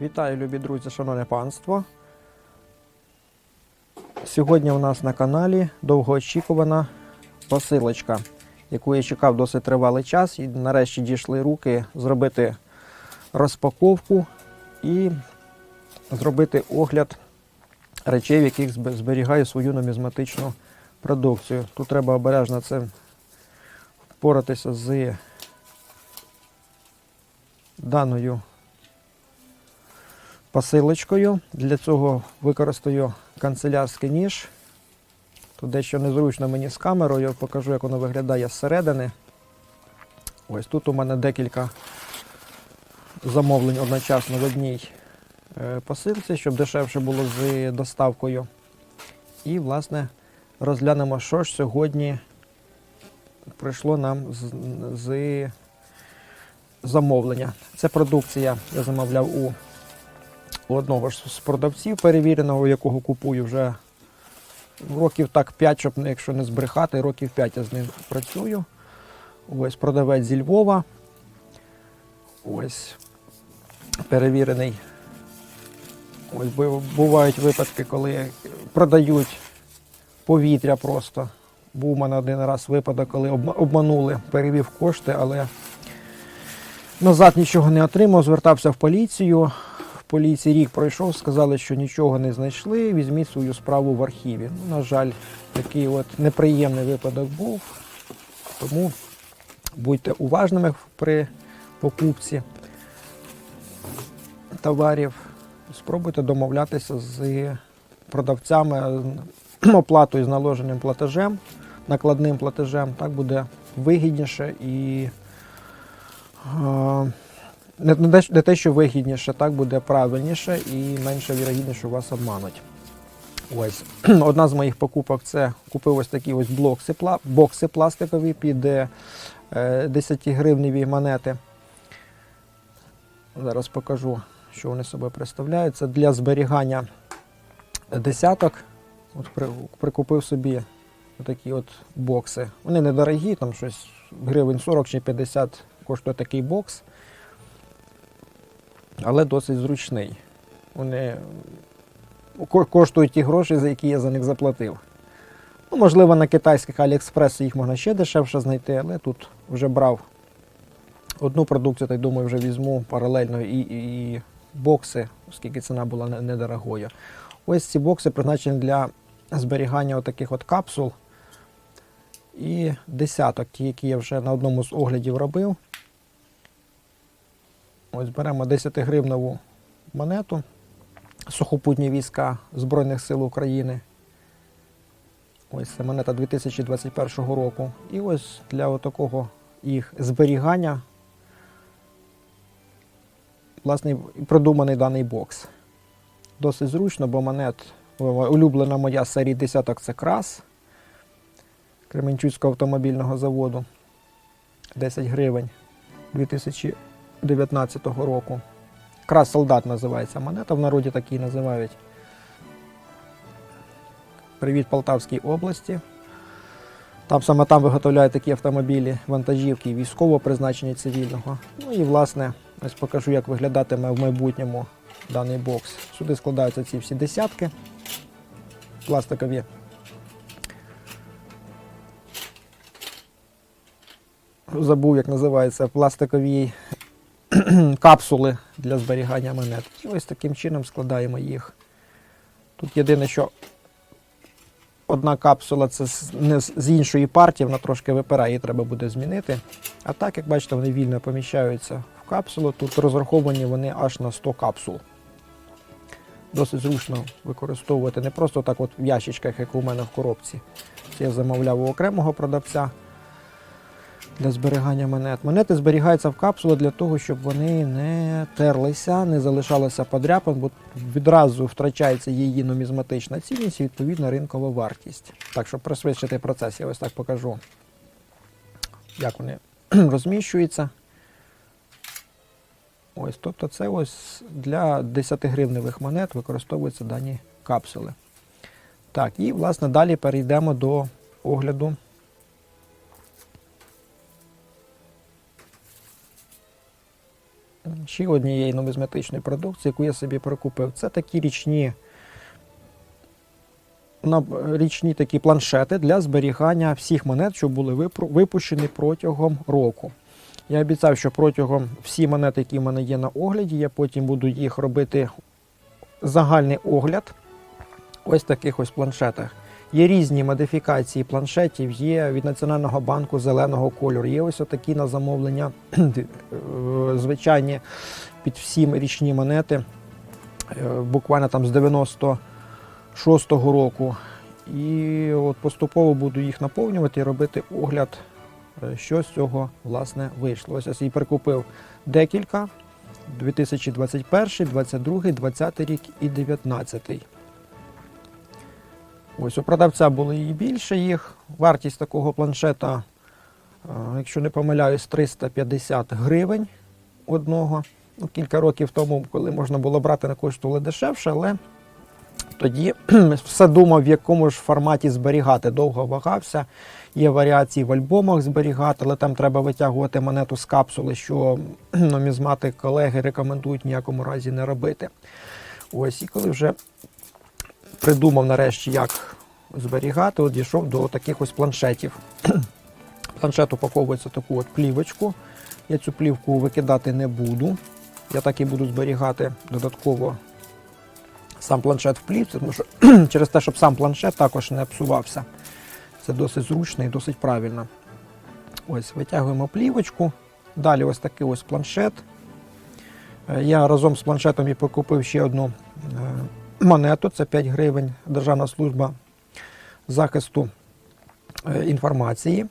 Вітаю, любі друзі, шановне панство. Сьогодні у нас на каналі довгоочікувана посилочка, яку я чекав досить тривалий час, і нарешті дійшли руки зробити розпаковку і зробити огляд речей, в яких зберігаю свою нумізматичну продукцію. Тут треба обережно це впоратися з даною посилочкою. Для цього використаю канцелярський ніж. Тут дещо незручно мені з камерою, покажу, як воно виглядає зсередини. Ось тут у мене декілька замовлень одночасно в одній е, посилці, щоб дешевше було з доставкою. І, власне, розглянемо, що ж сьогодні прийшло нам з, з замовлення. Це продукція, я замовляв у у одного ж з продавців перевіреного, якого купую вже років так 5, щоб якщо не збрехати, років 5 я з ним працюю. Ось продавець зі Львова. Ось перевірений. Ось бувають випадки, коли продають повітря просто. Був у мене один раз випадок, коли обманули, перевів кошти, але назад нічого не отримав, звертався в поліцію. Поліції рік пройшов, сказали, що нічого не знайшли, візьміть свою справу в архіві. Ну, на жаль, такий от неприємний випадок був. Тому будьте уважними при покупці товарів. Спробуйте домовлятися з продавцями оплатою з наложеним платежем, накладним платежем. Так буде вигідніше і не, не, не те, що вигідніше, так буде правильніше і менше вірогідніше, що вас обмануть. Ось одна з моїх покупок це купив ось такі ось блокси, бокси пластикові під е, 10 гривневі монети. Зараз покажу, що вони собою представляють. Це для зберігання десяток. От при, прикупив собі такі от бокси. Вони недорогі, там щось гривень 40 чи 50 коштує такий бокс але досить зручний. Вони коштують ті гроші, за які я за них заплатив. Ну, можливо, на китайських Аліекспресі їх можна ще дешевше знайти, але тут вже брав одну продукцію, так думаю, вже візьму паралельно і, і, і бокси, оскільки ціна була недорогою. Ось ці бокси призначені для зберігання отаких от капсул і десяток, ті, які я вже на одному з оглядів робив. Ось беремо 10-гривневу монету сухопутні війська Збройних сил України. Ось це монета 2021 року. І ось для такого їх зберігання власне і продуманий даний бокс. Досить зручно, бо монет улюблена моя серії десяток це крас Кременчуцького автомобільного заводу. 10 гривень 2019 року. Крас солдат називається монета, в народі такі називають. Привіт Полтавській області. Там саме там виготовляють такі автомобілі, вантажівки військового призначення цивільного. Ну і власне, ось покажу, як виглядатиме в майбутньому даний бокс. Сюди складаються ці всі десятки пластикові. Забув, як називається, пластикові капсули для зберігання монет. І ось таким чином складаємо їх. Тут єдине, що одна капсула це не з іншої партії, вона трошки випирає, її треба буде змінити. А так, як бачите, вони вільно поміщаються в капсулу. Тут розраховані вони аж на 100 капсул. Досить зручно використовувати не просто так от в ящичках, як у мене в коробці. Це я замовляв у окремого продавця для зберігання монет. Монети зберігаються в капсулі для того, щоб вони не терлися, не залишалися подряпин, бо відразу втрачається її нумізматична цінність і відповідно ринкова вартість. Так, щоб пришвидшити процес, я ось так покажу, як вони розміщуються. Ось, тобто це ось для 10-гривневих монет використовуються дані капсули. Так, і власне далі перейдемо до огляду ще однієї нумізматичної продукції, яку я собі прикупив. Це такі річні, річні такі планшети для зберігання всіх монет, що були випущені протягом року. Я обіцяв, що протягом всі монети, які в мене є на огляді, я потім буду їх робити загальний огляд ось таких ось планшетах. Є різні модифікації планшетів, є від Національного банку зеленого кольору, є ось такі на замовлення, е, звичайні під всі річні монети, е, буквально там з 96-го року. І от поступово буду їх наповнювати і робити огляд, е, що з цього власне вийшло. Ось я собі прикупив декілька. 2021, 22, 20 рік і 19. Ось у продавця було і більше їх. Вартість такого планшета, е, якщо не помиляюсь, 350 гривень одного. Ну, кілька років тому, коли можна було брати, не коштували дешевше, але тоді все думав, в якому ж форматі зберігати. Довго вагався. Є варіації в альбомах зберігати, але там треба витягувати монету з капсули, що нумізмати колеги рекомендують ніякому разі не робити. Ось, і коли вже придумав нарешті, як зберігати, от дійшов до таких ось планшетів. Планшет упаковується в таку от плівочку. Я цю плівку викидати не буду. Я так і буду зберігати додатково сам планшет в плівці, тому що через те, щоб сам планшет також не псувався. Це досить зручно і досить правильно. Ось, витягуємо плівочку. Далі ось такий ось планшет. Е, Я разом з планшетом і покупив ще одну е, монету, це 5 гривень, Державна служба захисту е, інформації.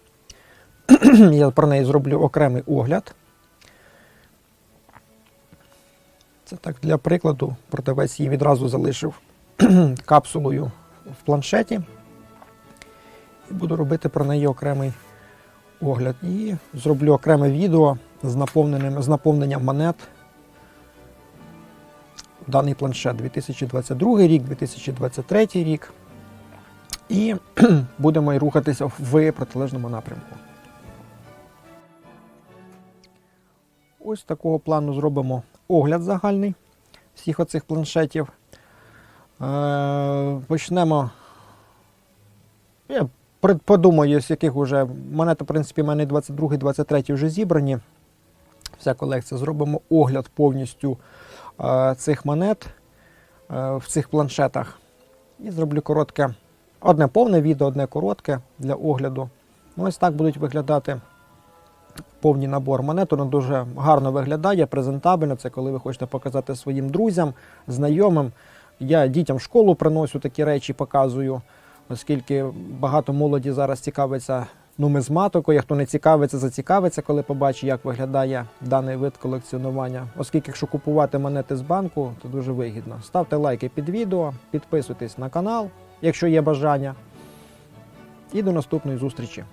Я про неї зроблю окремий огляд. Це так для прикладу, продавець її відразу залишив капсулою в планшеті. І буду робити про неї окремий огляд. І зроблю окреме відео з наповненням, з наповненням монет даний планшет 2022 рік, 2023 рік. І будемо рухатися в протилежному напрямку. Ось такого плану зробимо огляд загальний всіх оцих планшетів. Е, Почнемо. Я подумаю, з яких вже монети, в принципі, в мене 22 23 вже зібрані. Вся колекція. Зробимо огляд повністю цих монет е, в цих планшетах. І зроблю коротке, одне повне відео, одне коротке для огляду. Ну, ось так будуть виглядати повний набор монет. Воно дуже гарно виглядає, презентабельно. Це коли ви хочете показати своїм друзям, знайомим. Я дітям в школу приношу такі речі, показую, оскільки багато молоді зараз цікавиться нумизматикою. Хто не цікавиться, зацікавиться, коли побачить, як виглядає даний вид колекціонування. Оскільки, якщо купувати монети з банку, то дуже вигідно. Ставте лайки під відео, підписуйтесь на канал, якщо є бажання. І до наступної зустрічі.